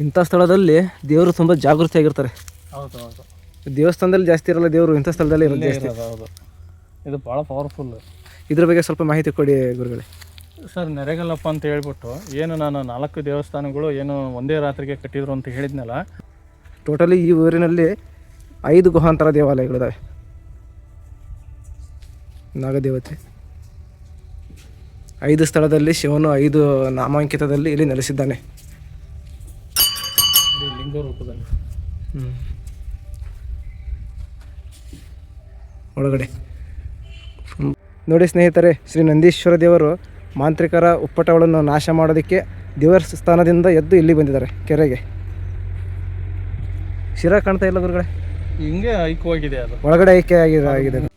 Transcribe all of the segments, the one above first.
ಇಂಥ ಸ್ಥಳದಲ್ಲಿ ದೇವರು ತುಂಬ ಜಾಗೃತಿಯಾಗಿರ್ತಾರೆ. ಹೌದು ಹೌದು ದೇವಸ್ಥಾನದಲ್ಲಿ ಜಾಸ್ತಿ ಇರಲ್ಲ ದೇವರು ಇಂಥ ಸ್ಥಳದಲ್ಲಿ ಇರೋದು ಜಾಸ್ತಿ. ಹೌದು. ಇದು ಭಾಳ ಪವರ್ಫುಲ್ ಇದ್ರ ಬಗ್ಗೆ ಸ್ವಲ್ಪ ಮಾಹಿತಿ ಕೊಡಿ ಗುರುಗಳೇ. ಸರ್ ನೆರೆಗಲ್ಲಪ್ಪ ಅಂತ ಹೇಳ್ಬಿಟ್ಟು ಏನು ನಾನು ನಾಲ್ಕು ದೇವಸ್ಥಾನಗಳು ಏನು ಒಂದೇ ರಾತ್ರಿಗೆ ಕಟ್ಟಿದ್ರು ಅಂತ ಹೇಳಿದ್ನಲ್ಲ? ಟೋಟಲಿ ಈ ಊರಿನಲ್ಲಿ ಐದು ಗುಹಾಂತರ ದೇವಾಲಯಗಳಿದಾವೆ. ನಾಗದೇವತೆ. ಐದು ಸ್ಥಳದಲ್ಲಿ ಶಿವನು ಐದು ನಾಮಾಂಕಿತದಲ್ಲಿ ಇಲ್ಲಿ ನೆಲೆಸಿದ್ದಾನೆ. ಲಿಂಗ ರೂಪದಲ್ಲಿ. ಒಳಗಡೆ. ನೋಡಿ ಸ್ನೇಹಿತರೆ ಶ್ರೀ ನಂದೀಶ್ವರ ದೇವರು ಮಾಂತ್ರಿಕರ ಉಪ್ಪಟಗಳನ್ನು ನಾಶ ಮಾಡೋದಕ್ಕೆ ದೇವಸ್ಥಾನದಿಂದ ಎದ್ದು ಇಲ್ಲಿ ಬಂದಿದ್ದಾರೆ ಕೆರೆಗೆ. ಶಿರ ಕಾಣ್ತಾ ಇಲ್ಲ ಗುರುಗಳೇ? ಹಿಂಗೆ ಐಕ್ಯವಾಗಿದೆ ಅದು. ಒಳಗಡೆ ಐಕ್ಯ ಆಗಿದೆ ಆಗಿದೆ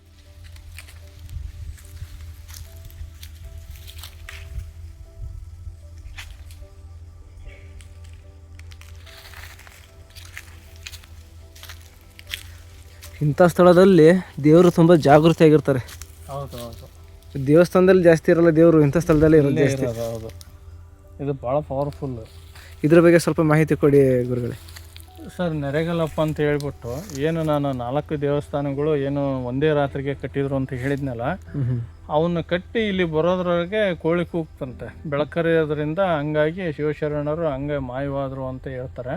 ಇಂಥ ಸ್ಥಳದಲ್ಲಿ ದೇವರು ತುಂಬ ಜಾಗೃತಿಯಾಗಿರ್ತಾರೆ. ಹೌದು ಹೌದು ದೇವಸ್ಥಾನದಲ್ಲಿ ಜಾಸ್ತಿ ಇರಲ್ಲ ದೇವರು ಇಂಥ ಸ್ಥಳದಲ್ಲಿ ಇರೋದು ಜಾಸ್ತಿ. ಹೌದು. ಇದು ಭಾಳ ಪವರ್ಫುಲ್ ಇದ್ರ ಬಗ್ಗೆ ಸ್ವಲ್ಪ ಮಾಹಿತಿ ಕೊಡಿ ಗುರುಗಳೇ. ಸರ್ ನೆರೆಗಲಪ್ಪ ಅಂತ ಹೇಳ್ಬಿಟ್ಟು ಏನು ನಾನು ನಾಲ್ಕು ದೇವಸ್ಥಾನಗಳು ಏನು ಒಂದೇ ರಾತ್ರಿಗೆ ಕಟ್ಟಿದ್ರು ಅಂತ ಹೇಳಿದ್ನಲ್ಲ ಅವನ್ನ ಕಟ್ಟಿ ಇಲ್ಲಿ ಬರೋದ್ರೊಳಗೆ ಕೋಳಿ ಕೂಗ್ತಂತೆ. ಬೆಳಕರಿಯೋದ್ರಿಂದ ಹಂಗಾಗಿ ಶಿವಶರಣರು ಹಂಗೆ ಮಾಯವಾದರು ಅಂತ ಹೇಳ್ತಾರೆ.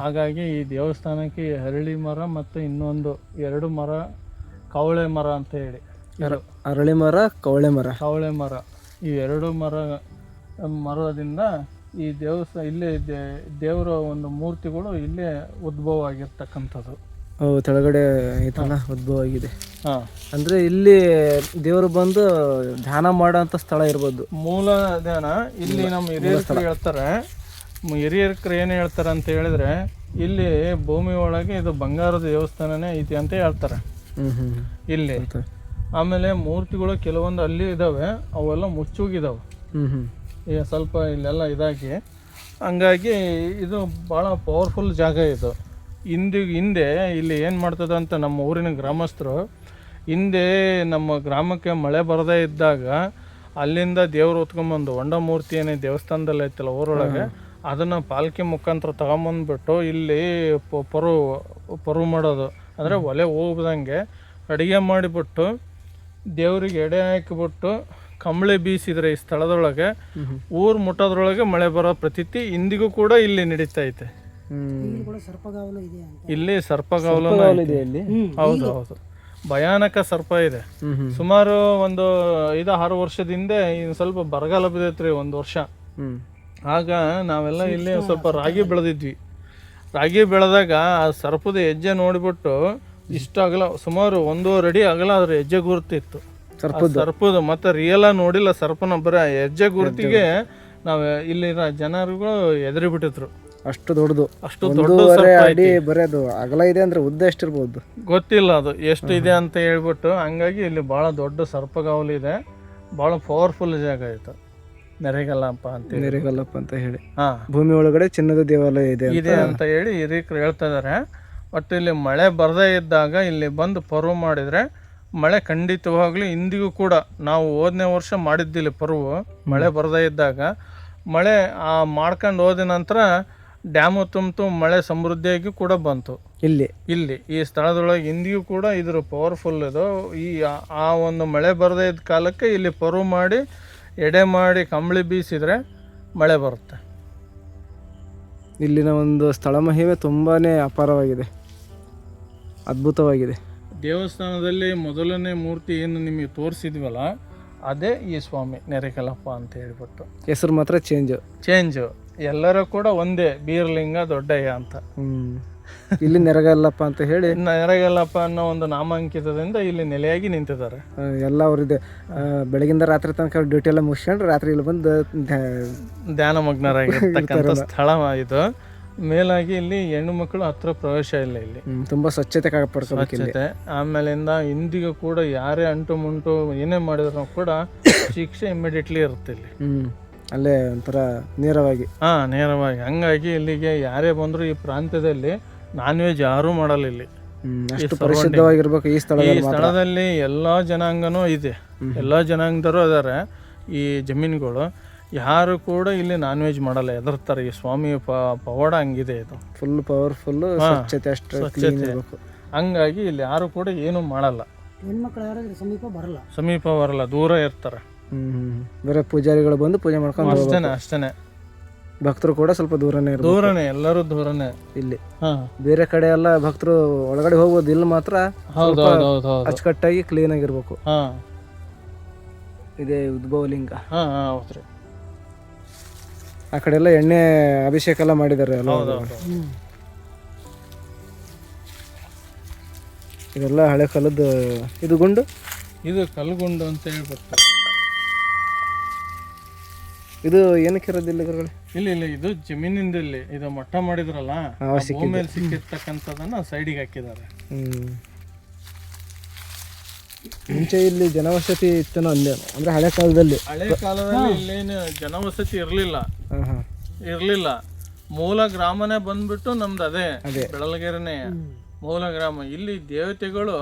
ಹಾಗಾಗಿ ಈ ದೇವಸ್ಥಾನಕ್ಕೆ ಹರಳಿ ಮರ ಮತ್ತು ಇನ್ನೊಂದು ಎರಡು ಮರ ಕವಳೆ ಮರ ಅಂತ ಹೇಳಿ. ಹರಳಿ ಅರಳಿ ಮರ ಕವಳೆ ಮರ. ಕವಳೆ ಮರ. ಈ ಎರಡು ಮರ ಮರದಿಂದ ಈ ದೇವಸ್ಥಾನ ಇಲ್ಲೇ ದೇವರ ಒಂದು ಮೂರ್ತಿಗಳು ಇಲ್ಲೇ ಉದ್ಭವ ಆಗಿರ್ತಕ್ಕಂಥದ್ದು ಕೆಳಗಡೆ ಐತಲ್ಲ ಉದ್ಭವ ಆಗಿದೆ. ಹಾಂ. ಅಂದ್ರೆ ಇಲ್ಲಿ ದೇವರು ಬಂದು ಧ್ಯಾನ ಮಾಡೋಂಥ ಸ್ಥಳ ಇರ್ಬೋದು. ಮೂಲ ಧ್ಯಾನ ಇಲ್ಲಿ ನಮ್ಮ ಹಿರಿಯರು ಹೇಳ್ತಾರೆ. ಹಿರಿಯರ್ಕರು ಏನು ಹೇಳ್ತಾರೆ ಅಂತ ಹೇಳಿದ್ರೆ ಇಲ್ಲಿ ಭೂಮಿ ಒಳಗೆ ಇದು ಬಂಗಾರದ ದೇವಸ್ಥಾನನೇ ಐತಿ ಅಂತ ಹೇಳ್ತಾರೆ. ಇಲ್ಲಿ. ಆಮೇಲೆ ಮೂರ್ತಿಗಳು ಕೆಲವೊಂದು ಅಲ್ಲಿ ಇದಾವೆ ಅವೆಲ್ಲ ಮುಚ್ಚೋಗಿದಾವೆ. ಈಗ ಸ್ವಲ್ಪ ಇಲ್ಲೆಲ್ಲ ಇದಾಗಿ ಹಂಗಾಗಿ ಇದು ಭಾಳ ಪವರ್ಫುಲ್ ಜಾಗ ಇದು. ಹಿಂದೆ ಹಿಂದೆ ಇಲ್ಲಿ ಏನು ಮಾಡ್ತದೆ ಅಂತ ನಮ್ಮ ಊರಿನ ಗ್ರಾಮಸ್ಥರು ಹಿಂದೆ ನಮ್ಮ ಗ್ರಾಮಕ್ಕೆ ಮಳೆ ಬರದೇ ಇದ್ದಾಗ ಅಲ್ಲಿಂದ ದೇವ್ರು ಹೊತ್ಕೊಂಬಂದು ಹೊಂಡ ಮೂರ್ತಿ ಏನೇ ದೇವಸ್ಥಾನದಲ್ಲಿ ಐತಲ್ಲ ಊರೊಳಗೆ ಅದನ್ನು ಪಾಲ್ಕಿ ಮುಖಾಂತರ ತಗೊಂಬಂದ್ಬಿಟ್ಟು ಇಲ್ಲಿ ಪ- ಪರು ಪರು ಮಾಡೋದು. ಅಂದರೆ ಒಲೆ ಹೋಗ್ದಂಗೆ ಅಡುಗೆ ಮಾಡಿಬಿಟ್ಟು ದೇವ್ರಿಗೆ ಎಡೆ ಹಾಕಿಬಿಟ್ಟು ಕಂಬಳಿ ಬೀಸಿದ್ರೆ ಈ ಸ್ಥಳದೊಳಗೆ ಊರ್ ಮುಟ್ಟೋದ್ರೊಳಗೆ ಮಳೆ ಬರೋ ಪ್ರತೀತಿ ಇಂದಿಗೂ ಕೂಡ ಇಲ್ಲಿ ನಡೀತಾ ಐತೆ. ಇಲ್ಲಿ ಸರ್ಪಗಾವಲು ಇದೆ ಇಲ್ಲಿ ಹೌದು ಹೌದು. ಭಯಾನಕ ಸರ್ಪ ಇದೆ. ಸುಮಾರು ಒಂದು ಐದು ಆರು ವರ್ಷದ ಹಿಂದೆ ಇನ್ನು ಸ್ವಲ್ಪ ಬರಗಾಲ ಬಿದ್ದೈತ್ರಿ ಒಂದು ವರ್ಷ. ಆಗ ನಾವೆಲ್ಲ ಇಲ್ಲಿ ಸ್ವಲ್ಪ ರಾಗಿ ಬೆಳೆದಿದ್ವಿ. ರಾಗಿ ಬೆಳೆದಾಗ ಆ ಸರ್ಪದ ಹೆಜ್ಜೆ ನೋಡಿಬಿಟ್ಟು ಇಷ್ಟು ಅಗಲ ಸುಮಾರು ಒಂದೂವರೆ ಅಡಿ ಅಗಲ ಅದ್ರ ಹೆಜ್ಜೆ ಗುರುತಿತ್ತು. ಆ ಸರ್ಪದ ಮತ್ತೆ ರಿಯಲ್ ನೋಡಿಲ್ಲ ಸರ್ಪನ ಬರ ಹೆಜ್ಜೆ ಗುರುತಿಗೆ ನಾವ್ ಇಲ್ಲಿನ ಜನರುಗಳು ಎದುರಿ ಬಿಟ್ಟಿದ್ರು. ಅಷ್ಟು ದೊಡ್ಡದು. ಅಷ್ಟು ದೊಡ್ಡ ಬರೆಯೋದು ಅಡಿ ಅಗಲ ಇದೆ ಅಂದ್ರೆ ಉದ್ದ ಎಷ್ಟಿರ್ಬೋದು? ಗೊತ್ತಿಲ್ಲ ಅದು. ಎಷ್ಟು ಇದೆ ಅಂತ ಹೇಳ್ಬಿಟ್ಟು ಹಂಗಾಗಿ ಇಲ್ಲಿ ಭಾಳ ದೊಡ್ಡ ಸರ್ಪಗಾವಲು ಇದೆ. ಭಾಳ ಪವರ್ಫುಲ್ ಜಾಗ ಆಯ್ತು ನೆರೆಗಲ್ಲಪ್ಪ ಅಂತ ನೆರೆಗಲ್ಲಪ್ಪ ಅಂತ ಹೇಳಿ. ಹಾ. ಭೂಮಿ ಒಳಗಡೆ ಚಿನ್ನದ ದೇವಾಲಯ ಇದೆ. ಇದೆ ಅಂತ ಹೇಳಿ ಹಿರಿಯರು ಹೇಳ್ತಾ ಇದ್ದಾರೆ ಬಟ್ ಇಲ್ಲಿ ಮಳೆ ಬರದೇ ಇದ್ದಾಗ ಇಲ್ಲಿ ಬಂದು ಪರ್ವ ಮಾಡಿದರೆ ಮಳೆ ಖಂಡಿತವಾಗ್ಲೂ ಇಂದಿಗೂ ಕೂಡ ನಾವು ಹೋದನೇ ವರ್ಷ ಮಾಡಿದ್ದಿಲ್ಲ ಪರ್ವ ಮಳೆ ಬರದೇ ಇದ್ದಾಗ. ಮಳೆ ಆ ಮಾಡ್ಕೊಂಡು ಹೋದ ನಂತರ ಡ್ಯಾಮು ತುಂಬಿತು ಮಳೆ ಸಮೃದ್ಧಿಯಾಗಿ ಕೂಡ ಬಂತು. ಇಲ್ಲಿ? ಇಲ್ಲಿ ಈ ಸ್ಥಳದೊಳಗೆ ಇಂದಿಗೂ ಕೂಡ ಇದ್ರ ಪವರ್ಫುಲ್ ಇದು. ಈ ಆ- ಆ ಒಂದು ಮಳೆ ಬರದೇ ಇದ್ದ ಕಾಲಕ್ಕೆ ಇಲ್ಲಿ ಪರ್ವ ಮಾಡಿ ಎಡೆ ಮಾಡಿ ಕಂಬಳಿ ಬೀಸಿದರೆ ಮಳೆ ಬರುತ್ತೆ. ಇಲ್ಲಿನ ಒಂದು ಸ್ಥಳ ಮಹಿಮೆ ತುಂಬಾ ಅಪಾರವಾಗಿದೆ. ಅದ್ಭುತವಾಗಿದೆ. ದೇವಸ್ಥಾನದಲ್ಲಿ ಮೊದಲನೇ ಮೂರ್ತಿ ಏನು ನಿಮಗೆ ತೋರಿಸಿದ್ವಲ್ಲ ಅದೇ ಈ ಸ್ವಾಮಿ ನೆರೆಕಲಪ್ಪ ಅಂತ ಹೇಳ್ಬಿಟ್ಟು. ಹೆಸರು ಮಾತ್ರ ಚೇಂಜ್ ಚೇಂಜು ಎಲ್ಲರೂ ಕೂಡ ಒಂದೇ ಬೀರ್ಲಿಂಗ ದೊಡ್ಡಯ್ಯ ಅಂತ. ಇಲ್ಲಿ ನೆರಗಲ್ಲಪ್ಪ ಅಂತ ಹೇಳಿ. ನೆರಗಲ್ಲಪ್ಪ ಅನ್ನೋ ಒಂದು ನಾಮಾಂಕಿತದಿಂದ ಇಲ್ಲಿ ನೆಲೆಯಾಗಿ ನಿಂತಿದ್ದಾರೆ. ಎಲ್ಲ ಅವ್ರದ್ದು ಬೆಳಗಿಂದ ರಾತ್ರಿ ತನಕ ಡ್ಯೂಟಿ ಎಲ್ಲ ಮುಗಿಸ್ಕೊಂಡು ರಾತ್ರಿ ಇಲ್ಲಿ ಬಂದು ಧ್ಯ- ಧ್ಯಾನ ಮಗ್ನರಾಗಿರ್ತಕ್ಕಂಥ ಸ್ಥಳ ಇದು. ಮೇಲಾಗಿ ಇಲ್ಲಿ ಹೆಣ್ಣು ಮಕ್ಕಳು ಹತ್ರ ಪ್ರವೇಶ ಇಲ್ಲ ಇಲ್ಲಿ. ತುಂಬಾ ಸ್ವಚ್ಛತೆ ಕಾಪಾಡ್ಕೋಬೇಕು ಸ್ವಚ್ಛತೆ. ಆಮೇಲಿಂದ ಇಂದಿಗೂ ಕೂಡ ಯಾರೇ ಅಂಟು ಮುಂಟು ಏನೇ ಮಾಡಿದ್ರು ಕೂಡ ಶಿಕ್ಷೆ ಇಮಿಡಿಯೇಟ್ಲಿ ಇರುತ್ತೆ ಇಲ್ಲಿ. ಹ್ಮ್ ಅಲ್ಲೇ ಒಂಥರ ನೇರವಾಗಿ. ಹಾ ನೇರವಾಗಿ. ಹಂಗಾಗಿ ಇಲ್ಲಿಗೆ ಯಾರೇ ಬಂದ್ರು ಈ ಪ್ರಾಂತ್ಯದಲ್ಲಿ ನಾನ್ ವೆಜ್ ಯಾರೂ ಮಾಡಲ್ಲ ಇಲ್ಲಿ. ಹ್ಮ್, ಅಷ್ಟು ಪರಿಶುದ್ಧವಾಗಿರ್ಬೇಕು ಈ ಸ್ಥಳ ಈ ಸ್ಥಳದಲ್ಲಿ ಎಲ್ಲಾ ಜನಾಂಗನೂ ಇದೆ. ಎಲ್ಲಾ ಜನಾಂಗದರು ಅದಾರೆ ಈ ಜಮೀನುಗಳು. ಯಾರು ಕೂಡ ಇಲ್ಲಿ ನಾನ್ ವೆಜ್ ಮಾಡಲ್ಲ ಎದರ್ತಾರೆ ಈ ಸ್ವಾಮಿ ಪ ಪವಾಡ ಹಂಗಿದೆ ಇದು. ಫುಲ್ ಪವರ್ಫುಲ್ ಸ್ವಚ್ಛತೆ ಅಷ್ಟು ಸ್ವಚ್ಛತೆ. ಇರಬೇಕು. ಹಂಗಾಗಿ ಇಲ್ಲಿ ಯಾರು ಕೂಡ ಏನು ಮಾಡಲ್ಲ. ಹೆಣ್ಮಕ್ಳು ಸಮೀಪ ಬರಲ್ಲ. ಸಮೀಪ ಬರಲ್ಲ ದೂರ ಇರ್ತಾರೆ. ಬೇರೆ. ಪೂಜಾರಿಗಳು ಬಂದು ಪೂಜೆ ಮಾಡ್ಕೊಂಡು. ಅಷ್ಟೇನೆ ಅಷ್ಟೇನೆ. ಭಕ್ತರು ಕೂಡ ಸ್ವಲ್ಪ ದೂರನೇ ಇರ್ತಾರೆ ದೂರನೇ ಎಲ್ಲರೂ ದೂರನೇ. ಇಲ್ಲಿ. ಹಾ. ಬೇರೆ ಕಡೆ ಎಲ್ಲ ಭಕ್ತರು ಒಳಗಡೆ ಹೋಗೋದು ಇಲ್ಲಿ ಮಾತ್ರ ಹೌದು ಹೌದು ಹೌದು ಹೌದು. ಅಚ್ಚುಕಟ್ಟಾಗಿ ಕ್ಲೀನ್ ಆಗಿರ್ಬೇಕು. ಹಾ. ಇದೇ ಉದ್ಭವ ಲಿಂಗ ಹಾ ಹಾ ಹೌದ್ರಿ. ಆ ಕಡೆ ಎಲ್ಲ ಎಣ್ಣೆ ಅಭಿಷೇಕ ಎಲ್ಲ ಮಾಡಿದ್ದಾರೆ ಅಲ್ಲ ಇದೆಲ್ಲ ಹಳೆ ಕಾಲದ ಇದು ಗುಂಡು? ಇದು ಕಲ್ಗುಂಡು ಅಂತ ಹೇಳಿ ಬರ್ತದೆ ಇದು ಏನಕ್ಕೆ ಇರೋದಿಲ್ಲ ಗುರುಗಳೇ ಇಲ್ಲ ಇಲ್ಲ ಇದು ಜಮೀನಿಂದ ಇಲ್ಲಿ. ಇದು ಮಟ್ಟ ಮಾಡಿದ್ರಲ್ಲ ಭೂಮಿಯಲ್ಲಿ ಸಿಕ್ಕಿರ್ತಕ್ಕಂಥದನ್ನ ಸೈಡಿಗೆ ಹಾಕಿದ್ದಾರೆ. ಹ್ಮ್. ಮುಂಚೆ ಇಲ್ಲಿ ಜನವಸತಿ ಇತ್ತು ಅಂದೆ. ಅಂದ್ರೆ ಹಳೆ ಕಾಲದಲ್ಲಿ. ಹಳೆ ಕಾಲದಲ್ಲಿ ಇಲ್ಲೇನು ಜನವಸತಿ ಇರಲಿಲ್ಲ. ಇರಲಿಲ್ಲ. ಮೂಲ ಗ್ರಾಮನೇ ಬಂದ್ಬಿಟ್ಟು ನಮ್ದು ಅದೇ ಬೆಳಲಗೆರೆನೇ ಬೆಳಲ್ಗೆರೆನೆ ಮೂಲ ಗ್ರಾಮ. ಇಲ್ಲಿ ದೇವತೆಗಳು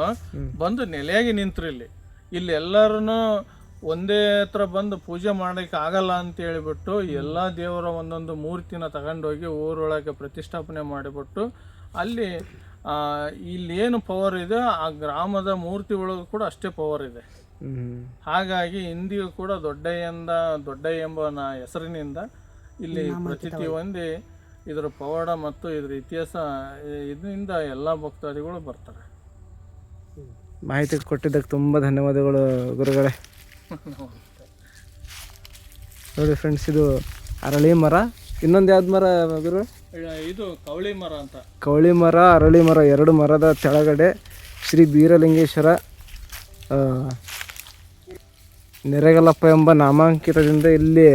ಬಂದು ನೆಲೆಯಾಗಿ ನಿಂತ್ರು ಇಲ್ಲಿ. ಇಲ್ಲಿ ಎಲ್ಲರೂ ಒಂದೇ ಹತ್ರ ಬಂದು ಪೂಜೆ ಮಾಡಕ್ಕೆ ಆಗಲ್ಲ ಅಂತ ಹೇಳಿಬಿಟ್ಟು ಎಲ್ಲ ದೇವರ ಒಂದೊಂದು ಮೂರ್ತಿನ ತಗೊಂಡೋಗಿ ಊರೊಳಗೆ ಪ್ರತಿಷ್ಠಾಪನೆ ಮಾಡಿಬಿಟ್ಟು ಅಲ್ಲಿ ಆ, ಇಲ್ಲೇನು ಪವರ್ ಇದೆ ಆ ಗ್ರಾಮದ ಮೂರ್ತಿ ಒಳಗೂ ಕೂಡ ಅಷ್ಟೇ ಪವರ್ ಇದೆ. ಹಾಗಾಗಿ ಇಂದಿಗೂ ಕೂಡ ದೊಡ್ಡಯ್ಯಂದ ದೊಡ್ಡಯ್ಯ ಎಂಬ ನ- ಹೆಸರಿನಿಂದ ಇಲ್ಲಿ ಪ್ರತೀತಿ ಹೊಂದಿ ಇದರ ಪವಾಡ ಮತ್ತು ಇದರ ಇತಿಹಾಸ ಇದರಿಂದ ಎಲ್ಲ ಭಕ್ತಾದಿಗಳು ಬರ್ತಾರೆ. ಮಾಹಿತಿ ಕೊಟ್ಟಿದ್ದಕ್ಕೆ ತುಂಬ ಧನ್ಯವಾದಗಳು ಗುರುಗಳೇ. ನೋಡಿ ಫ್ರೆಂಡ್ಸ್ ಇದು ಅರಳಿ ಮರ. ಇನ್ನೊಂದು ಯಾವ್ದು ಮರ ಗುರು ಇದು ಕವಳಿ ಮರ ಅಂತ. ಕವಳಿ ಮರ, ಅರಳಿ ಮರ, ಎರಡು ಮರದ ಕೆಳಗಡೆ ಶ್ರೀ ಬೀರಲಿಂಗೇಶ್ವರ ನೆರೆಗಲಪ್ಪ ಎಂಬ ನಾಮಾಂಕಿತದಿಂದ ಇಲ್ಲಿ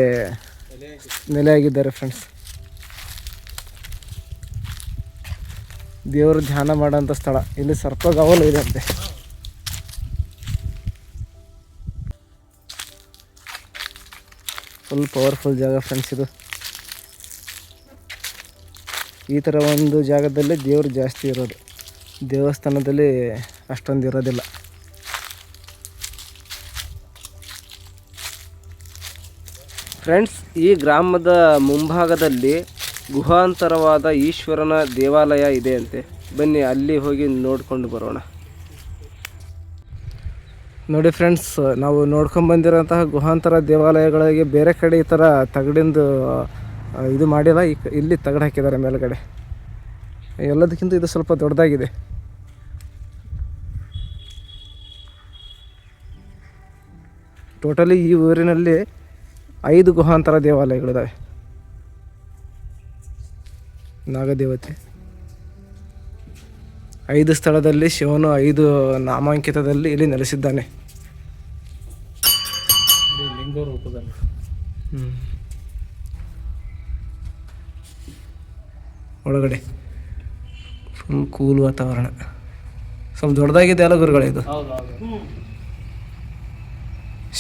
ನೆಲೆಯಾಗಿದ್ದಾರೆ ಫ್ರೆಂಡ್ಸ್ ದೇವರು ಧ್ಯಾನ ಮಾಡೋಂಥ ಸ್ಥಳ. ಇಲ್ಲಿ ಸರ್ಪಗಾವಲು ಇದೆ ಅಂತೆ. ಫುಲ್ ಪವರ್ಫುಲ್ ಜಾಗ ಫ್ರೆಂಡ್ಸ್ ಇದು. ಈ ಥರ ಒಂದು ಜಾಗದಲ್ಲಿ ದೇವರು ಜಾಸ್ತಿ ಇರೋದು. ದೇವಸ್ಥಾನದಲ್ಲಿ ಅಷ್ಟೊಂದು ಇರೋದಿಲ್ಲ. ಫ್ರೆಂಡ್ಸ್ ಈ ಗ್ರಾಮದ ಮುಂಭಾಗದಲ್ಲಿ ಗುಹಾಂತರವಾದ ಈಶ್ವರನ ದೇವಾಲಯ ಇದೆ ಅಂತೆ. ಬನ್ನಿ ಅಲ್ಲಿ ಹೋಗಿ ನೋಡ್ಕೊಂಡು ಬರೋಣ. ನೋಡಿ ಫ್ರೆಂಡ್ಸ್ ನಾವು ನೋಡ್ಕೊಂಡು ಬಂದಿರೋಂತಹ ಗುಹಾಂತರ ದೇವಾಲಯಗಳಿಗೆ ಬೇರೆ ಕಡೆ ಈ ಥರ ತಗಡಿಂದು ಇದು ಮಾಡಿಲ್ಲ, ಈ ಇಲ್ಲಿ ತಗಡು ಹಾಕಿದ್ದಾರೆ ಮೇಲ್ಗಡೆ. ಎಲ್ಲದಕ್ಕಿಂತ ಇದು ಸ್ವಲ್ಪ ದೊಡ್ಡದಾಗಿದೆ. ಟೋಟಲಿ ಈ ಊರಿನಲ್ಲಿ ಐದು ಗುಹಾಂತರ ದೇವಾಲಯಗಳಿದ್ದಾವೆ ನಾಗದೇವತೆ. ಐದು ಸ್ಥಳದಲ್ಲಿ ಶಿವನು, ಐದು ನಾಮಾಂಕಿತದಲ್ಲಿ ಇಲ್ಲಿ ನೆಲೆಸಿದ್ದಾನೆ. ಒಳಗಡೆ. ಫುಲ್ ಕೂಲ್ ವಾತಾವರಣ. ಸ್ವಲ್ಪ ದೊಡ್ಡದಾಗಿದೆ ಅಲ್ಲ ಗುರುಗಳೇ ಇದು?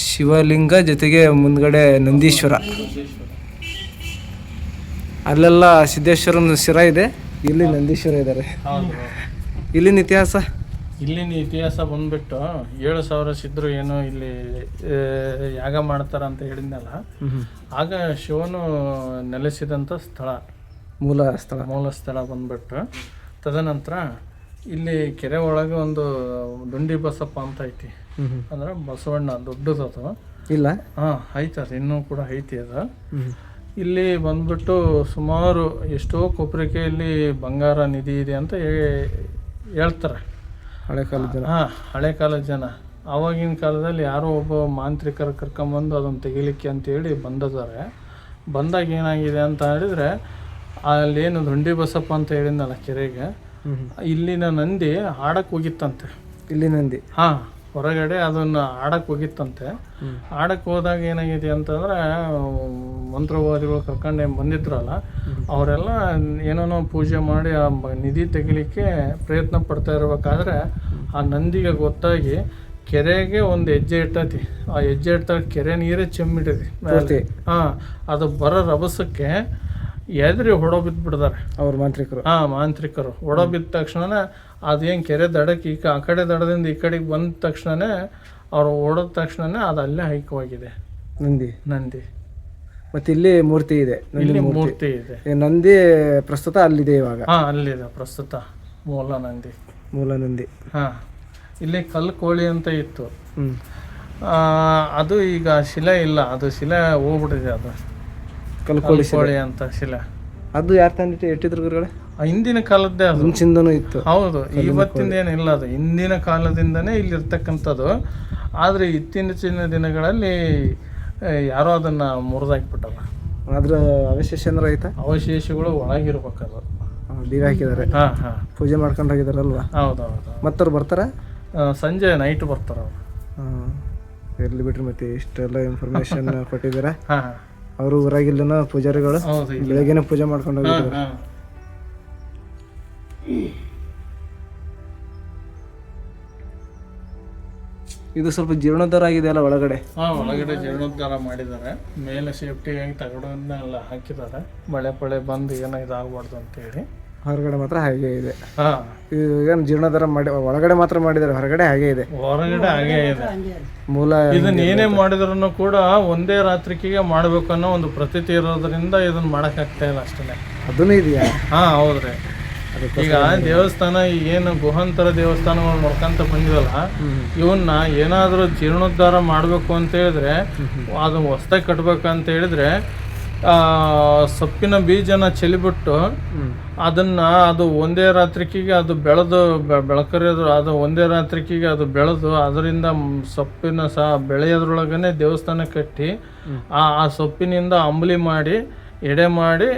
ಶಿವಲಿಂಗ ಜೊತೆಗೆ ಮುಂದ್ಗಡೆ ನಂದೀಶ್ವರ. ಅಲ್ಲೆಲ್ಲ ಸಿದ್ದೇಶ್ವರನ ಶಿರ ಇದೆ. ಇಲ್ಲಿ ನಂದೀಶ್ವರ ಇದ್ದಾರೆ. ಹೌದು ಇಲ್ಲಿನ ಇತಿಹಾಸ? ಇಲ್ಲಿನ ಇತಿಹಾಸ ಬಂದ್ಬಿಟ್ಟು ಏಳು ಸಾವಿರ ಸಿದ್ಧರು ಏನು ಇಲ್ಲಿ ಯಾಗ ಮಾಡ್ತಾರ ಅಂತ ಹೇಳಿದ್ನಲ್ಲ. ಆಗ ಶಿವನು ನೆಲೆಸಿದಂಥ ಸ್ಥಳ. ಮೂಲ ಸ್ಥಳ ಮೂಲ ಸ್ಥಳ ಬಂದ್ಬಿಟ್ಟು ತದನಂತರ ಇಲ್ಲಿ ಕೆರೆ ಒಳಗೆ ಒಂದು ದುಂಡಿ ಬಸಪ್ಪ ಅಂತ ಐತಿ. ಅಂದ್ರೆ ಬಸವಣ್ಣ ದೊಡ್ಡದದು ಇಲ್ಲ? ಹಾಂ ಐತೆ ಅದು. ಇನ್ನೂ ಕೂಡ ಐತಿ ಅದು. ಇಲ್ಲಿ ಬಂದ್ಬಿಟ್ಟು ಸುಮಾರು ಎಷ್ಟೋ ಕೊಪ್ಪರಿಕೆಯಲ್ಲಿ ಬಂಗಾರ ನಿಧಿ ಇದೆ ಅಂತ ಹೇಳ್ತಾರೆ. ಹಳೆ ಕಾಲದ ಜನ. ಹಾಂ ಹಳೆ ಕಾಲದ ಜನ. ಆವಾಗಿನ ಕಾಲದಲ್ಲಿ ಯಾರೋ ಒಬ್ಬ ಮಾಂತ್ರಿಕರು ಕರ್ಕೊಂಬಂದು ಅದನ್ನು ತೆಗಿಲಿಕ್ಕೆ ಅಂತೇಳಿ ಬಂದಿದ್ದಾರೆ. ಬಂದಾಗ ಏನಾಗಿದೆ ಅಂತ ಹೇಳಿದ್ರೆ ಅಲ್ಲೇನು ದೊಂಡಿ ಬಸಪ್ಪ ಅಂತ ಹೇಳಿದ್ನಲ್ಲ ಕೆರೆಗೆ ಇಲ್ಲಿನ ನಂದಿ ಆಡಕ್ಕೆ ಹೋಗಿತ್ತಂತೆ. ಇಲ್ಲಿ ನಂದಿ? ಹಾಂ ಹೊರಗಡೆ ಅದನ್ನು ಆಡಕ್ಕೆ ಹೋಗಿತ್ತಂತೆ. ಆಡಕ್ಕೆ ಹೋದಾಗ ಏನಾಗಿದೆ ಅಂತಂದ್ರೆ ಮಂತ್ರವಾದಿಗಳು ಕರ್ಕೊಂಡು ಏನ್ ಬಂದಿದ್ರಲ್ಲ ಅವರೆಲ್ಲ ಏನೇನೋ ಪೂಜೆ ಮಾಡಿ ಆ ನಿಧಿ ತೆಗಿಲಿಕ್ಕೆ ಪ್ರಯತ್ನ ಪಡ್ತಾ ಇರ್ಬೇಕಾದ್ರೆ ಆ ನಂದಿಗೆ ಗೊತ್ತಾಗಿ ಕೆರೆಗೆ ಒಂದು ಹೆಜ್ಜೆ ಇಟ್ಟತಿ. ಆ ಹೆಜ್ಜೆ ಇಟ್ಟಾಗ ಕೆರೆ ನೀರೇ ಚೆಮ್ಮಿಟ್ಟತಿ ಹಾಂ ಅದು ಬರೋ ರಭಸಕ್ಕೆ ಎದ್ರಿ ಹೊಡೋ ಬಿದ್ದುಬಿಡ್ತಾರೆ ಅವ್ರ ಮಾಂತ್ರಿಕರು. ಹಾ ಮಾಂತ್ರಿಕರು. ಹೊಡೋ ಬಿದ್ದ ತಕ್ಷಣನೇ ಅದೇನು ಕೆರೆ ದಡಕ್ಕೆ ಈ ಆ ಕಡೆ ದಡದಿಂದ ಈ ಕಡೆಗೆ ಬಂದ ತಕ್ಷಣನೇ ಅವ್ರು ಓಡೋದ ತಕ್ಷಣನೇ ಅದು ಅಲ್ಲೇ ಹೈಕವಾಗಿದೆ. ನಂದಿ. ನಂದಿ. ಮತ್ತೆ ಇಲ್ಲಿ ಮೂರ್ತಿ ಇದೆ. ಇಲ್ಲಿ ಮೂರ್ತಿ. ಇದೆ. ನಂದಿ ಪ್ರಸ್ತುತ ಅಲ್ಲಿದೆ ಇವಾಗ. ಹಾ ಅಲ್ಲಿದೆ ಪ್ರಸ್ತುತ. ಮೂಲ ನಂದಿ. ಮೂಲ ನಂದಿ. ಹಾ ಇಲ್ಲಿ ಕಲ್ಲು ಕೋಳಿ ಅಂತ ಇತ್ತು. ಅದು ಈಗ ಶಿಲೆ ಇಲ್ಲ. ಅದು ಶಿಲೆ ಹೋಗ್ಬಿಟ್ಟಿದೆ ಅದು. ಕಲ್ಕೋಳಿ ಕೋಳಿ ಅಂತ ಶಿಲೆ. ಅದು ಯಾರು ತಂದಿಟ್ಟು ಇಟ್ಟಿದ್ರು ಗುರುಗಳೇ? ಆ ಹಿಂದಿನ ಕಾಲದ್ದೇ ಅದು. ಮುಂಚಿಂದನೂ ಇತ್ತು. ಹೌದು ಇವತ್ತಿಂದ ಏನಿಲ್ಲ ಅದು. ಹಿಂದಿನ ಕಾಲದಿಂದನೇ ಇಲ್ಲಿರ್ತಕ್ಕಂಥದ್ದು. ಆದರೆ ಇತ್ತೀಚಿನ ದಿನಗಳಲ್ಲಿ ಆ, ಯಾರೋ ಅದನ್ನ ಮುರಿದಾಕ್ಬಿಟ್ಟಲ್ಲ ಅದ್ರ ಅವಶೇಷ ಏನಾರ ಐತಾ? ಅವಶೇಷಗಳು ಒಳಗಿರ್ಬೇಕದು. ಅದು ಬೀಗ ಹಾಕಿದ್ದಾರೆ ಹಾಂ ಹಾಂ. ಪೂಜೆ ಮಾಡ್ಕೊಂಡು ಹೋಗಿದಾರಲ್ವಾ? ಹೌದೌದು. ಮತ್ತವ್ರು ಬರ್ತಾರ? ಆ, ಸಂಜೆ ನೈಟ್ ಬರ್ತಾರ ಅವರು ಇರ್ಲಿ ಬಿಡ್ರಿ ಮತ್ತೆ ಇಷ್ಟೆಲ್ಲ ಇನ್ಫಾರ್ಮೇಶನ್ ಕೊಟ್ಟಿದ್ದೀರಾ? ಹಾ. ಅವರು ಊರಾಗಿಲ್ಲನ ಪೂಜಾರಿಗಳು ಬೆಳಗ್ಗೆನೆ ಪೂಜೆ ಮಾಡ್ಕೊಂಡು ಹೋಗಿದ್ರು. ಇದು ಸ್ವಲ್ಪ ಜೀರ್ಣೋದ್ಧಾರ ಆಗಿದೆ ಅಲ್ಲ ಒಳಗಡೆ? ಒಳಗಡೆ ಜೀರ್ಣೋದ್ಧಾರ ಮಾಡಿದ್ದಾರೆ. ಮೇಲೆ ಸೇಫ್ಟಿ ಆಗಿ ತಗಡನ್ನೆಲ್ಲ ಹಾಕಿದ್ದಾರೆ. ಮಳೆ ಪಳೆ ಬಂದು ಏನೋ ಇದಾಗಬಾರ್ದು ಅಂತೇಳಿ. ಹೊರಗಡೆ ಮಾತ್ರ ಹಾಗೆ ಇದೆ. ಹಾ. ಏನು ಜೀರ್ಣೋದ್ಧಾರ ಮಾಡಿ ಒಳಗಡೆ ಮಾತ್ರ ಮಾಡಿದ್ದಾರೆ ಹೊರಗಡೆ ಹಾಗೆ ಇದೆ. ಹೊರಗಡೆ ಹಾಗೆ ಇದೆ. ಮೂಲ ಇದನ್ನ ಏನೇ ಮಾಡಿದ್ರು ಕೂಡ ಒಂದೇ ರಾತ್ರಿಕಿಗೆ ಮಾಡ್ಬೇಕು ಅನ್ನೋ ಒಂದು ಪ್ರತೀತಿ ಇರೋದ್ರಿಂದ ಇದನ್ನ ಮಾಡಕ್ ಆಗ್ತಾ ಇಲ್ಲ ಅಷ್ಟೇ ಅದನ್ನು ಇದೆಯಾ? ಹಾ ಹೌದ್ರಿ ಈಗ ದೇವಸ್ಥಾನ ಏನು ಗುಹಾಂತರ ದೇವಸ್ಥಾನಗಳು ನೋಡ್ಕೊಂತ ಬಂದಿವಲ್ಲ ಇವನ್ನ ಏನಾದ್ರೂ ಜೀರ್ಣೋದ್ಧಾರ ಮಾಡಬೇಕು ಅಂತ ಹೇಳಿದ್ರೆ ಅದು ಹೊಸ್ದಾಗಿ ಕಟ್ಬೇಕಂತ ಹೇಳಿದ್ರೆ ಸೊಪ್ಪಿನ ಬೀಜನ ಚೆಲಿಬಿಟ್ಟು ಅದನ್ನ ಅದು ಒಂದೇ ರಾತ್ರಿಕಿಗೆ ಅದು ಬೆಳೆದು ಬೆಳಕರಿಯೋದು ಅದು ಒಂದೇ ರಾತ್ರಿಕಿಗೆ ಅದು ಬೆಳೆದು ಅದರಿಂದ ಸೊಪ್ಪಿನ ಸಹ ಬೆಳೆಯೋದ್ರೊಳಗನೆ ದೇವಸ್ಥಾನ ಕಟ್ಟಿ ಆ ಆ ಸೊಪ್ಪಿನಿಂದ ಅಂಬಲಿ ಮಾಡಿ ಎಡೆ ಮಾಡಿ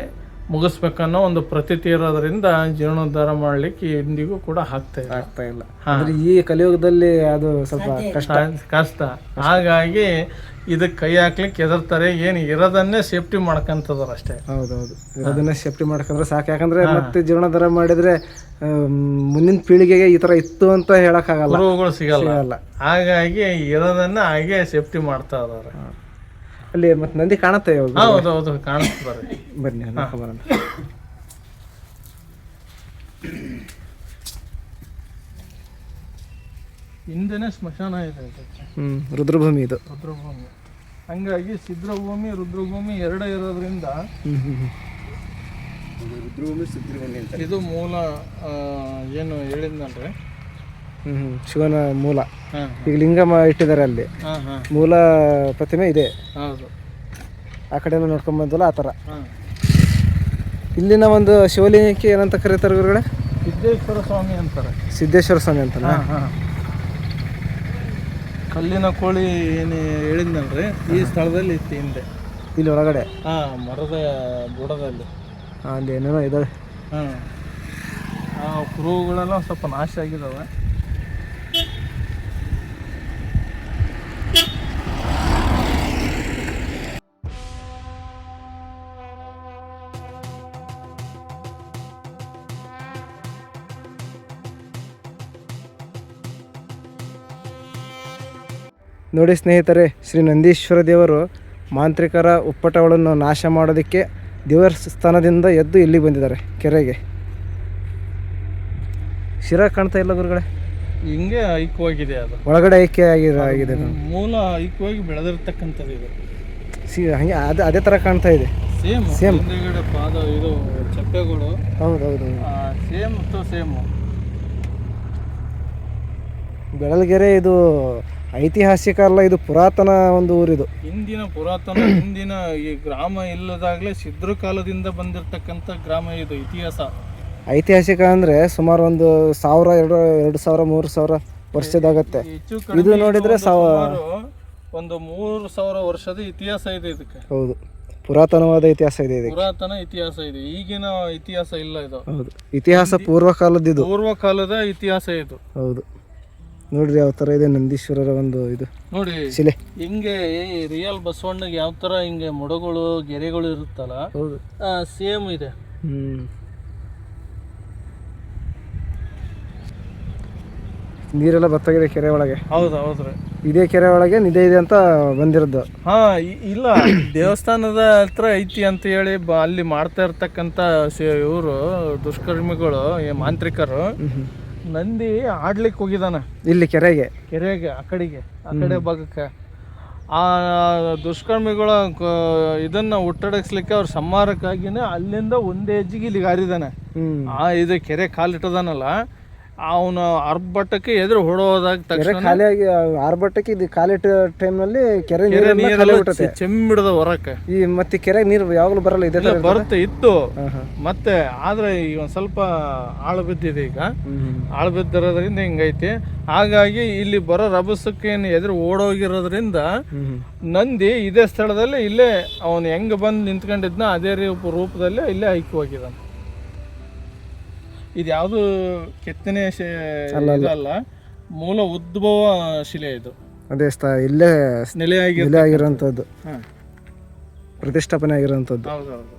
ಮುಗಿಸ್ಬೇಕನ್ನೋ ಒಂದು ಪ್ರತೀತಿ ಇರೋದ್ರಿಂದ ಜೀರ್ಣೋದ್ಧಾರ ಮಾಡ್ಲಿಕ್ಕೆ ಎಂದಿಗೂ ಕೂಡ ಆಗ್ತಾ ಇಲ್ಲ. ಆಗ್ತಾ ಇಲ್ಲ. ಅಂದ್ರೆ ಈ ಕಲಿಯುಗದಲ್ಲಿ ಅದು ಸ್ವಲ್ಪ ಕಷ್ಟ. ಕಷ್ಟ. ಹಾಗಾಗಿ ಇದಕ್ಕೆ ಕೈ ಹಾಕ್ಲಿಕ್ಕೆ ಹೆದರ್ತಾರೆ ಏನು ಇರೋದನ್ನೇ ಸೇಫ್ಟಿ ಮಾಡ್ಕೊಂತದಾರ ಅಷ್ಟೇ. ಹೌದೌದು. ಇರೋದನ್ನೇ ಸೇಫ್ಟಿ ಮಾಡ್ಕಂದ್ರೆ ಸಾಕು. ಯಾಕಂದ್ರೆ ಮತ್ತೆ ಜೀರ್ಣೋದ್ಧಾರ ಮಾಡಿದ್ರೆ ಮುಂದಿನ ಪೀಳಿಗೆಗೆ ಈ ತರ ಇತ್ತು ಅಂತ ಹೇಳಕ್ ಆಗಲ್ಲ ಸಿಗಲ್ಲ. ಸಿಗಲ್ಲ. ಹಾಗಾಗಿ ಇರೋದನ್ನ ಹಾಗೆ ಸೇಫ್ಟಿ ಮಾಡ್ತಾ ಇದಾರೆ ಅಲ್ಲಿ ಮತ್ತೆ ನಂದಿ ಕಾಣತ್ತೆ ಇವಾಗ ಹೌದು ಹೌದು ಕಾಣಿಸ್ತಾರೆ ಬನ್ನಿ ಬರೋಣ. ಹಿಂದೆನೆ ಸ್ಮಶಾನ ಇದೆ ಇದಕ್ಕೆ. ಹ್ಮ್ ರುದ್ರಭೂಮಿ ಇದು. ರುದ್ರಭೂಮಿ. ಹಂಗಾಗಿ ಸಿದ್ರಭೂಮಿ ರುದ್ರಭೂಮಿ ಎರಡೇ ಇರೋದ್ರಿಂದ ರುದ್ರಭೂಮಿ ಸಿದ್ರಭೂಮಿ. ಇದು ಮೂಲ ಆ, ಏನು ಹೇಳಿದ್ನಲ್ರಿ ಹ್ಮ್ ಶಿವನ ಮೂಲ. ಹಾಂ ಈಗ ಲಿಂಗ ಮಾ- ಇಟ್ಟಿದ್ದಾರೆ ಅಲ್ಲಿ. ಹಾಂ ಹಾಂ ಮೂಲ ಪ್ರತಿಮೆ ಇದೆ. ಹೌದು. ಆ ಕಡೆನೂ ನೋಡ್ಕೊಂಡ್ ಆ ಥರ ಹಾಂ ಇಲ್ಲಿನ ಒಂದು ಶಿವಲಿಂಗಕ್ಕೆ ಏನಂತ ಕರೀತಾರೆ ಗುರುಗಳೇ? ಸಿದ್ದೇಶ್ವರ ಸ್ವಾಮಿ ಅಂತಾರೆ. ಸಿದ್ದೇಶ್ವರ ಸ್ವಾಮಿ ಅಂತನಾ? ಹಾಂ ಹಾಂ. ಕಲ್ಲಿನ ಕೋಳಿ ಏನು ಹೇಳಿದ್ನಲ್ರಿ? ಈ ಸ್ಥಳದಲ್ಲಿ ಇತ್ತು ಹಿಂದೆ. ಇಲ್ಲಿ ಒಳಗಡೆ? ಹಾಂ ಮರದ ಬುಡದಲ್ಲಿ. ಆ, ಅಲ್ಲಿ ಏನೇನೋ ಇದಾವೆ. ಹಾಂ ಆ ಕುರುಹುಗಳೆಲ್ಲ ಸ್ವಲ್ಪ ನಾಶ ಆಗಿದಾವೆ. ನೋಡಿ ಸ್ನೇಹಿತರೆ ಶ್ರೀ ನಂದೀಶ್ವರ ದೇವರು ಮಾಂತ್ರಿಕರ ಉಪ್ಪಟಗಳನ್ನು ನಾಶ ಮಾಡೋದಕ್ಕೆ ದೇವರ ಸ್ಥಾನದಿಂದ ಎದ್ದು ಇಲ್ಲಿ ಬಂದಿದ್ದಾರೆ ಕೆರೆಗೆ. ಶಿರ ಕಾಣ್ತಾ ಇಲ್ಲ ಗುರುಗಳೇ? ಹಿಂಗೆ ಐಕ್ಯವಾಗಿದೆ ಅದು. ಒಳಗಡೆ ಐಕ್ಯ ಆಗಿದೆ ಆಗಿದೆ ಅದು. ಮೂಲ ಐಕ್ಯವಾಗಿ ಬೆಳೆದಿರ್ತಕ್ಕಂಥದ್ದು ಇದು. ಸಿ ಹಂಗೆ ಅದೇ ಅದೇ ಥರ ಕಾಣ್ತಾ ಇದೆ. ಸೇಮ್ ಸೇಮ್ ಹಿಂದೆಗಡೆ ಪಾದ ಇದು ಚಪ್ಪೆಗಳು. ಹೌದು ಹೌದು ಸೇಮ್ ಟು ಸೇಮ್ ಬೆಳಲ್ಗೆರೆ ಇದು ಐತಿಹಾಸಿಕ ಅಲ್ಲ ಇದು ಪುರಾತನ ಒಂದು ಊರಿದು. ಹಿಂದಿನ ಪುರಾತನ ಹಿಂದಿನ ಈ ಗ್ರಾಮ ಇಲ್ಲದಾಗಲೇ ಸಿದ್ರ ಕಾಲದಿಂದ ಬಂದಿರತಕ್ಕಂತ ಗ್ರಾಮ ಇದು ಇತಿಹಾಸ. ಐತಿಹಾಸಿಕ ಅಂದರೆ ಸುಮಾರು ಒಂದು ಸಾವಿರ ಎರಡು ಎರಡು ಸಾವಿರ ಮೂರು ಸಾವಿರ ವರ್ಷದಾಗತ್ತೆ. ಹೆಚ್ಚು ಇದು ನೋಡಿದ್ರೆ ಒಂದು ಸಾವ ಸುಮಾರು ಒಂದು ಮೂರು ಸಾವಿರ ವರ್ಷದ ಇತಿಹಾಸ ಇದೆ ಇದಕ್ಕೆ. ಹೌದು. ಪುರಾತನವಾದ ಇತಿಹಾಸ ಇದೆ ಇದಕ್ಕೆ. ಪುರಾತನ ಇತಿಹಾಸ ಇದೆ. ಈಗಿನ ಇತಿಹಾಸ ಇಲ್ಲ ಇದು. ಹೌದು. ಇತಿಹಾಸ ಪೂರ್ವ ಕಾಲದಿದು ಪೂರ್ವ ಕಾಲದ ಇತಿಹಾಸ ಇದು. ಹೌದು. ನೋಡ್ರಿ ಯಾವ ತರ ಇದೆ ನಂದೀಶ್ವರರ ಒಂದು ಇದು. ನೋಡಿ ಶಿಲೆ. ಹಿಂಗೆ ರಿಯಲ್ ಬಸವಣ್ಣಗೆ ಯಾವ ತರ ಹಿಂಗೆ ಮೊಡಗಳು ಗೆರೆಗಳು ಇರುತ್ತಲ್ಲ ಹೌದು. ಸೇಮ್ ಇದೆ. ಹ್ಮ್. ನೀರೆಲ್ಲ ಬತ್ತಾಗಿದೆ ಕೆರೆ ಒಳಗೆ. ಹೌದು ಹೌದ್ರಿ ಇದೇ ಕೆರೆ ಒಳಗೆ ನಿದೆ ಇದೆ ಅಂತ ಬಂದಿರೋದು. ಹಾ ಇಲ್ಲ ದೇವಸ್ಥಾನದ ಹತ್ರ ಐತಿ ಅಂತ ಹೇಳಿ ಅಲ್ಲಿ ಮಾಡ್ತಾ ಇರ್ತಕ್ಕಂತ ಇವರು ದುಷ್ಕರ್ಮಿಗಳು ಮಾಂತ್ರಿಕರು. ನಂದಿ ಆಡ್ಲಿಕ್ಕೆ ಹೋಗಿದಾನ ಇಲ್ಲಿ ಕೆರೆಗೆ. ಕೆರೆಗೆ ಆ ಕಡೆಗೆ ಆ ಕಡೆ ಭಾಗಕ್ಕೆ. ಆ ದುಷ್ಕರ್ಮಿಗಳ ಇದನ್ನ ಹುಟ್ಟಡಗಿಸ್ಲಿಕ್ಕೆ ಅವ್ರ ಸಂಹಾರಕ್ಕಾಗಿನೇ ಅಲ್ಲಿಂದ ಒಂದೇ ಹೆಜ್ಜಿಗೆ ಇಲ್ಲಿಗೆ ಹಾರಿದಾನೆ ಆ ಇದು ಕೆರೆ ಕಾಲಿಟ್ಟದಾನಲ್ಲ ಅವನು ಅರ್ಬಟ್ಟಕ್ಕೆ ಎದುರು ಹೊಡೋದಾಗ ಕೆರೆ ತಕ್ಷಣ ಖಾಲಿಯಾಗಿ ಆರ್ಭಟಕ್ಕೆ ಇದು ಖಾಲಿ ಟೈಮ್ನಲ್ಲಿ ಕೆರೆ ಕೆರೆ ನೀರೆಲ್ಲ ಖಾಲಿ ಚೆಮ್ಮಿಡದ ಹೊರಕ್ಕೆ. ಈ ಮತ್ತೆ ಕೆರೆ ನೀರು ಯಾವಾಗಲೂ ಬರಲ್ಲ ಇದೆ ಬರುತ್ತೆ ಇತ್ತು. ಮತ್ತೆ ಆದ್ರೆ ಈಗ ಒಂದ್ ಸ್ವಲ್ಪ ಆಳು ಬಿದ್ದಿದೆ ಈಗ. ಆಳು ಬಿದ್ದಿರೋದ್ರಿಂದ ಹಿಂಗೈತಿ. ಹಾಗಾಗಿ ಇಲ್ಲಿ ಬರೋ ರಭಸಕ್ಕೇನು ಎದುರು ಓಡೋಗಿರೋದ್ರಿಂದ ನಂದಿ ಇದೇ ಸ್ಥಳದಲ್ಲಿ ಇಲ್ಲೇ ಅವನು ಹೆಂಗ್ ಬಂದು ನಿಂತ್ಕೊಂಡಿದ್ನ ಅದೇ ರೂಪ ರೂಪದಲ್ಲೇ ಇಲ್ಲೇ ಐಕ್ಯವಾಗಿದ್ದಾನೆ ಇದು ಯಾವುದು ಕೆತ್ತನೆ ಅಲ್ಲ ಮೂಲ ಉದ್ಭವ ಶಿಲೆ ಇದು. ಅದೇ ಸ್ಥಾ ಇಲ್ಲೇ ನೆಲೆಯಾಗಿ ಹಾಂ. ಪ್ರತಿಷ್ಠಾಪನೆ ಆಗಿರೋಂಥದ್ದು ಹೌದೌದು.